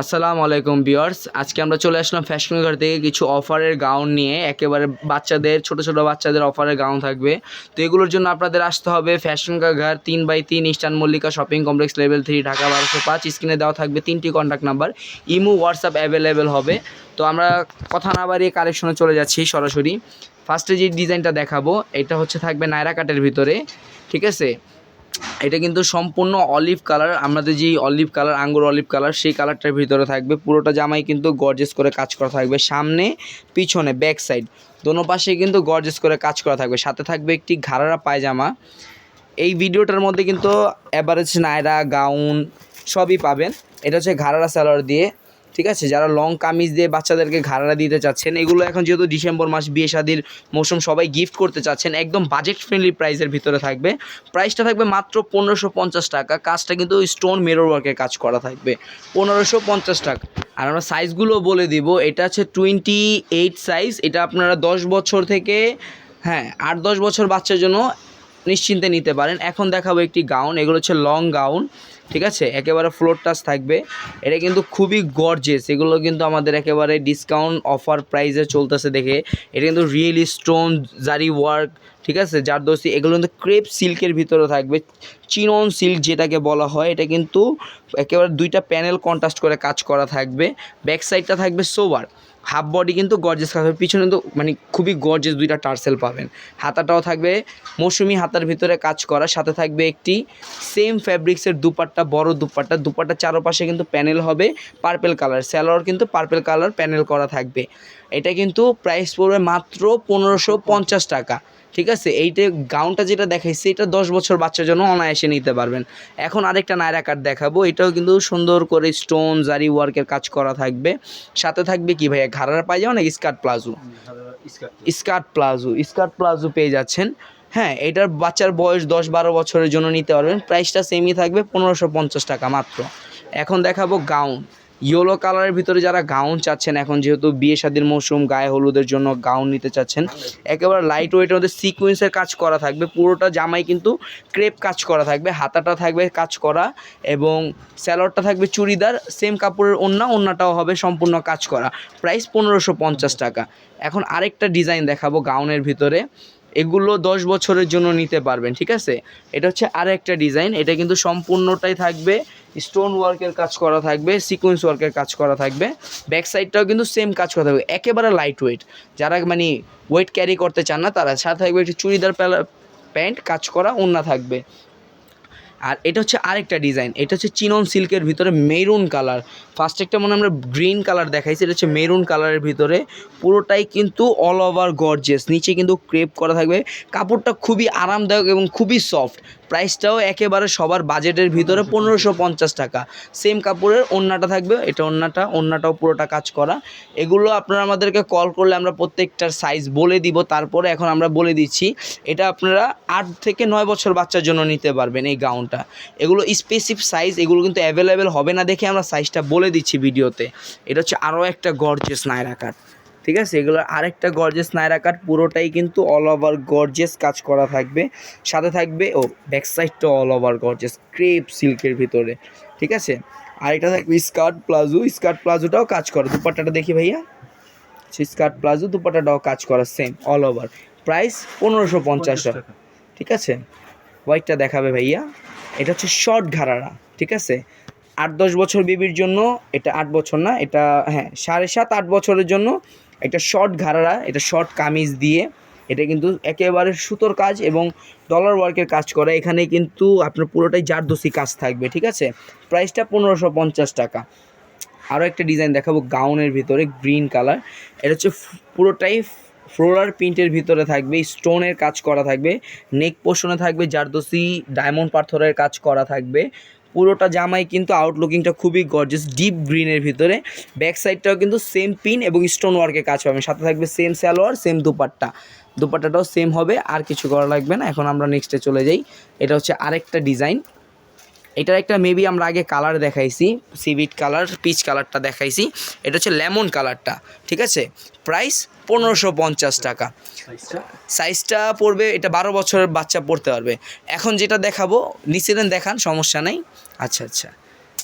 আসসালামু আলাইকুম বিয়ার্স আজকে আমরা চলে আসলাম ফ্যাশন ঘর থেকে কিছু অফারের গাউন নিয়ে। একেবারে বাচ্চাদের, ছোট ছোট বাচ্চাদের অফারের গাউন থাকবে। তো এগুলোর জন্য আপনাদের আসতে হবে ফ্যাশন ঘর তিন বাই তিন Eastern Mallika shopping complex level three Dhaka বারোশো পাঁচ। স্ক্রিনে দেওয়া থাকবে তিনটি contact number imo WhatsApp available হবে। তো আমরা কথা না বাড়িয়ে কালেকশনে চলে যাচ্ছি সরাসরি। ফার্স্টে যে ডিজাইনটা দেখাবো, এটা হচ্ছে থাকবে নায়রা কাটের ভিতরে। ঠিক আছে? এটা কিন্তু সম্পূর্ণ অলিভ কালার আমাদের যে অলিভ কালার আঙ্গুর অলিভ কালার সেই কালারটার ভিতরে থাকবে। পুরোটা জামাই কিন্তু গর্জেস করে কাজ করা থাকবে। সামনে, পিছনে ব্যাক সাইড দোনো পাশে কিন্তু গর্জেস করে কাজ করা থাকবে। সাথে থাকবে একটি ঘাড়ারা পায়জামা। এই ভিডিওটার মধ্যে কিন্তু অ্যাভারেজ নায়রা, গাউন সবই পাবেন। এটা হচ্ছে ঘাড়ারা স্যালোয়ার দিয়ে। ঠিক আছে? যারা লং কামিজ দিয়ে বাচ্চাদেরকে ঘাড়ারা দিতে চাচ্ছেন, এগুলো এখন যেহেতু ডিসেম্বর মাস, বিয়ে শাদির মৌসুম, সবাই গিফট করতে চাচ্ছেন, একদম বাজেট ফ্রেন্ডলি প্রাইসের ভিতরে থাকবে। প্রাইসটা থাকবে মাত্র পনেরোশো পঞ্চাশ টাকা, কাজটা কিন্তু স্টোন মেরোর ওয়ার্কের কাজ করা থাকবে। পনেরোশো পঞ্চাশ টাকা। আর আমরা সাইজগুলো বলে দিব, এটা হচ্ছে টোয়েন্টি এইট সাইজ এটা আপনারা দশ বছর থেকে হ্যাঁ আট দশ বছর বাচ্চার জন্য নিশ্চিন্তে নিতে পারেন। এখন দেখাবো একটি গাউন, এগুলো হচ্ছে লং গাউন ঠিক আছে? একেবারে ফ্লোর টাচ থাকবে। এটা কিন্তু খুবই গর্জেস এগুলো কিন্তু আমাদের একেবারে ডিসকাউন্ট অফার প্রাইসে চলতেছে দেখে। এটা কিন্তু রিয়েলি স্টোন জারি ওয়ার্ক ঠিক আছে? জারদোসি এগুলো কিন্তু ক্রেপ সিল্কের ভিতরে থাকবে। চিনন সিল্ক যেটাকে বলা হয়, এটা কিন্তু একেবারে দুইটা প্যানেল কন্ট্রাস্ট করে কাজ করা থাকবে। ব্যাক সাইডটা থাকবে সোবার হাফ বডি কিন্তু গর্জেস থাকবে পিছনে তো মানে খুবই গর্জেস দুইটা টার্সেল পাবেন। হাতাটাও থাকবে মৌসুমি হাতার ভিতরে কাজ করা। সাথে থাকবে একটি সেম ফ্যাব্রিক্সের দুপাট্টা, বড় দুপাট্টা। দুপাট্টা চারপাশে কিন্তু প্যানেল হবে পার্পেল কালার স্যালোয়ার কিন্তু পার্পেল কালার প্যানেল করা থাকবে। এটা কিন্তু প্রাইস পড়বে মাত্র পনেরোশো পঞ্চাশ টাকা। ঠিক আছে? এইটা গাউনটা যেটা দেখাইছি, এটা দশ বছর বাচ্চার জন্য অনায়াসে নিতে পারবেন। এখন আরেকটা নায়রা কাট দেখাবো, এটাও কিন্তু সুন্দর করে স্টোন জারি ওয়ার্কের কাজ করা থাকবে। সাথে থাকবে কি ভাইয়া, ঘাড়ার পায়জামা না skirt palazzo skirt palazzo skirt palazzo পেয়ে যাচ্ছেন। হ্যাঁ এটার বাচ্চার বয়স দশ বারো বছরের জন্য নিতে পারবেন। প্রাইসটা সেমই থাকবে পনেরোশো পঞ্চাশ টাকা মাত্র। এখন দেখাবো গাউন ইয়েলো কালারের ভিতরে যারা গাউন চাচ্ছেন, এখন যেহেতু বিয়ে শাদির মৌসুম, গায়ে হলুদের জন্য গাউন নিতে চাচ্ছেন, একেবারে লাইট ওয়েটের মধ্যে সিকুয়েন্সের কাজ করা থাকবে। পুরোটা জামাই কিন্তু ক্রেপ কাজ করা থাকবে, হাতাটা থাকবে কাজ করা এবং স্যালোয়ারটা থাকবে চুড়িদার সেম কাপড়ের ওন্না ওন্নাটাও হবে সম্পূর্ণ কাজ করা। প্রাইস পনেরোশো পঞ্চাশ টাকা। এখন আরেকটা ডিজাইন দেখাবো গাউনের ভিতরে। এগুলো দশ বছরের জন্য নিতে পারবেন, ঠিক আছে? এটা হচ্ছে আর একটা ডিজাইন এটা কিন্তু সম্পূর্ণটাই থাকবে স্টোন ওয়ার্কের কাজ করা থাকবে সিকোয়েন্স ওয়ার্কের কাজ করা থাকবে। ব্যাক সাইডটাও কিন্তু সেম কাজ করা থাকবে, একেবারে লাইট ওয়েট যারা মানে ওয়েট ক্যারি করতে চান না, তারা সাথে থাকবে একটি চুড়িদার প্যান্ট কাজ করা ওন্না থাকবে। আর এটা হচ্ছে আরেকটা ডিজাইন, এটা হচ্ছে চিনন সিল্কের ভিতরে মেরুন কালার। ফার্স্ট একটা মনে আমরা গ্রিন কালার দেখাইছি, এটা হচ্ছে মেরুন কালারের ভিতরে। পুরোটাই কিন্তু অল ওভার গর্জেস নিচে কিন্তু ক্রেপ করা থাকবে। কাপড়টা খুবই আরামদায়ক এবং খুবই সফট প্রাইসটাও একেবারে সবার বাজেটের ভিতরে পনেরোশো পঞ্চাশ টাকা। সেম কাপড়ের ওন্নাটা থাকবে, এটা ওন্নাটা, ওন্নাটাও পুরোটা কাজ করা। এগুলো আপনারা আমাদেরকে কল করলে আমরা প্রত্যেকটার সাইজ বলে দিব, তারপরে এখন আমরা বলে দিচ্ছি, এটা আপনারা আট থেকে নয় বছর বাচ্চার জন্য নিতে পারবেন এই গাউনটা এগুলো স্পেসিফিক সাইজ এগুলো কিন্তু অ্যাভেলেবেল হবে না দেখে আমরা সাইজটা বলে দিচ্ছি ভিডিওতে। এটা হচ্ছে আরও একটা গর্জেস নায়রা কাট ঠিক আছে? এগুলো আরেকটা গর্জেস নায়রা কাট পুরোটাই কিন্তু অল ওভার গর্জেস কাজ করা থাকবে। সাথে থাকবে ও ব্যাক সাইডটা অল ওভার গর্জেস ক্রেপ সিল্কের ভিতরে। ঠিক আছে? আরেকটা থাকবে স্কার্ট প্লাজো স্কার্ট প্লাজোটাও কাজ করে। দুপাট্টাটা দেখি ভাইয়া। সেই স্কার্ট প্লাজো দুপাট্টাটাও কাজ করা সেম অল ওভার প্রাইস পনেরোশো পঞ্চাশ টাকা। ঠিক আছে? হোয়াইটটা দেখাবে ভাইয়া। এটা হচ্ছে শর্ট ঘাড়ারা, ঠিক আছে? আট, দশ বছর বেবির জন্য এটা আট বছর না, এটা হ্যাঁ সাড়ে সাত, আট বছরের জন্য একটা শর্ট ঘাড়ারা, এটা শর্ট কামিজ দিয়ে এটা কিন্তু একেবারে সুতোর কাজ এবং ডলার ওয়ার্কের কাজ করা। এখানে কিন্তু আপনার পুরোটাই জারদোসি কাজ থাকবে, ঠিক আছে? প্রাইসটা পনেরোশো পঞ্চাশ টাকা। আরও একটা ডিজাইন দেখাবো গাউনের ভিতরে গ্রিন কালার এটা হচ্ছে পুরোটাই ফ্লোরার প্রিন্টের ভিতরে থাকবে, স্টোনের কাজ করা থাকবে, নেক পোষণে থাকবে, জারদোসি, ডায়মন্ড পাথরের কাজ করা থাকবে। পুরোটা জামাই কিন্তু আউটলুকিংটা খুবই গর্জেস ডিপ গ্রিনের ভিতরে। ব্যাক সাইডটাও কিন্তু সেম পিন এবং স্টোন ওয়ার্কের কাজ পাবেন সাথে থাকবে সেম স্যালোয়ার সেম দুপাট্টা। দুপাট্টাটাও সেম হবে, আর কিছু করা লাগবে না। এখন আমরা নেক্সটে চলে যাই। এটা হচ্ছে আরেকটা ডিজাইন এটার একটা মেবি আমরা আগে কালার দেখাইছি সিভিট কালার পিচ কালারটা দেখাইছি। এটা হচ্ছে লেমন কালারটা ঠিক আছে? প্রাইস পনেরোশো পঞ্চাশ টাকা। সাইজটা পড়বে এটা বারো বছরের বাচ্চা পড়তে পারবে। এখন যেটা দেখাবো নিচে দেন দেখান সমস্যা নেই। আচ্ছা আচ্ছা।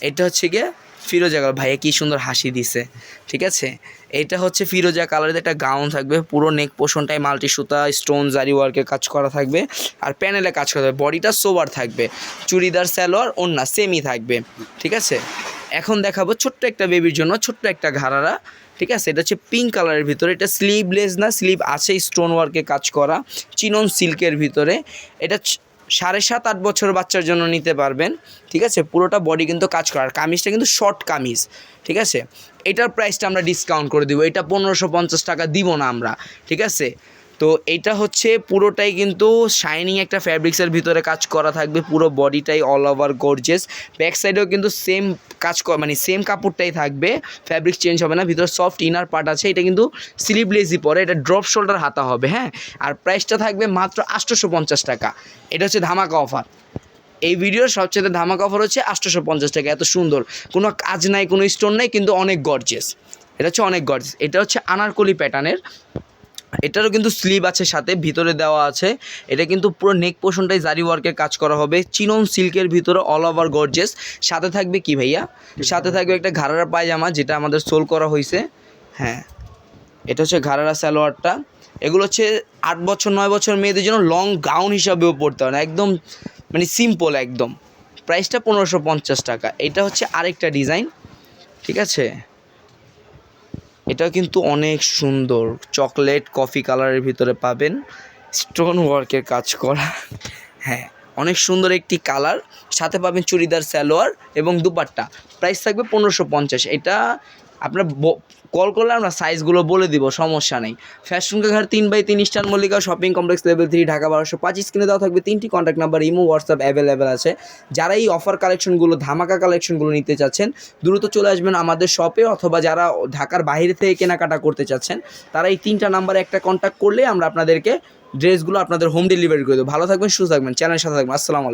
এটা হচ্ছে গিয়ে ফিরোজা ভাইয়া কি সুন্দর হাসি দিছে ঠিক আছে? এটা হচ্ছে ফিরোজা কালারের একটা গাউন থাকবে, পুরো নেক পোষণটাই মাল্টি সুতা স্টোন জারি ওয়ার্কের কাজ করা থাকবে, আর প্যানেলে কাজ করা থাকবে বডিটা সোবার থাকবে, চুড়িদার স্যালোয়ার ওন্না সেমই থাকবে, ঠিক আছে? এখন দেখাবো ছোট্ট একটা বেবির জন্য, ছোট্ট একটা ঘাড়ারা, ঠিক আছে? এটা হচ্ছে পিঙ্ক কালারের ভিতরে, এটা স্লিভলেস না স্লিভ আছে স্টোন ওয়ার্কে কাজ করা চিনন সিল্কের ভিতরে, এটা সাড়ে সাত, আট বছর বাচ্চার জন্য নিতে পারবেন, ঠিক আছে? পুরোটা বডি কিন্তু কাজ করে। আর কামিজটা কিন্তু শর্ট কামিজ, ঠিক আছে? এটার প্রাইসটা আমরা ডিসকাউন্ট করে দিব। এটা পনেরোশো পঞ্চাশ টাকা দিব না আমরা, ঠিক আছে? তো এটা হচ্ছে পুরোটাই কিন্তু শাইনিং একটা ফ্যাব্রিক্সের ভিতরে কাজ করা থাকবে, পুরো বডিটাই অল ওভার গর্জেস ব্যাক সাইডেও কিন্তু সেম কাজ মানে সেম কাপড়টাই থাকবে ফ্যাব্রিক চেঞ্জ হবে না, ভিতরে সফট ইনার পার্ট আছে, এটা কিন্তু স্লিভলেসই পরে, এটা ড্রপ শোল্ডার হাতা হবে হ্যাঁ? আর প্রাইসটা থাকবে মাত্র আটশোশো পঞ্চাশ টাকা, এটা হচ্ছে ধামাকা অফার এই ভিডিওর সবচেয়ে ধামাকা অফার হচ্ছে আটশোশো পঞ্চাশ টাকা, এত সুন্দর। কোনো কাজ নাই, কোনো স্টোন নাই, কিন্তু অনেক গর্জেস এটা হচ্ছে অনেক গর্জেস এটা হচ্ছে আনারকলি প্যাটার্নের এটারও কিন্তু স্লিভ আছে সাথে, ভিতরে দেওয়া আছে। এটা কিন্তু পুরো নেক পোর্শনটাই জারি ওয়ার্কের কাজ করা হবে। চিনন সিল্কের ভিতরে অল ওভার গর্জেস সাথে থাকবে কি ভাইয়া? সাথে থাকবে একটা ঘাড়ারা পায়জামা, যেটা আমাদের সোল করা হয়েছে হ্যাঁ। এটা হচ্ছে ঘাড়ারা সালোয়ারটা। এগুলো হচ্ছে আট বছর, নয় বছর মেয়েদের জন্য লং গাউন হিসাবেও পড়তে হয় না। একদম মানে সিম্পল একদম। প্রাইসটা পনেরোশো পঞ্চাশ টাকা। এটা হচ্ছে আরেকটা ডিজাইন ঠিক আছে? এটা কিন্তু অনেক সুন্দর। চকলেট, কফি কালারের ভিতরে পাবেন। স্টোন ওয়ার্কের কাজ করা। হ্যাঁ অনেক সুন্দর একটি কালার। সাথে পাবেন চুড়িদার স্যালোয়ার এবং দুপাট্টা। প্রাইস থাকবে পনেরোশো পঞ্চাশ। এটা আপনার কল করলে আমরা সাইজগুলো বলে দিব, সমস্যা নেই। ফ্যাশন ঘাট তিন বাই তিন star Mallika shopping complex level three Dhaka বারোশো পাঁচ স্ক্রিনে দেওয়া থাকবে তিনটি contact number imo WhatsApp available আছে। যারা এই অফার কালেকশনগুলো ধামাকা কালেকশনগুলো নিতে চাচ্ছেন, দ্রুত চলে আসবেন আমাদের শপে অথবা যারা ঢাকার বাইরে থেকে কেনাকাটা করতে চাচ্ছেন, তারা এই তিনটা নাম্বারে একটা কন্ট্যাক্ট করলে আমরা আপনাদেরকে ড্রেসগুলো আপনাদের হোম ডেলিভারি করে দেবো। ভালো থাকবেন, সুস্থ থাকবেন চ্যানেলের সাথে থাকবেন। আসসালামু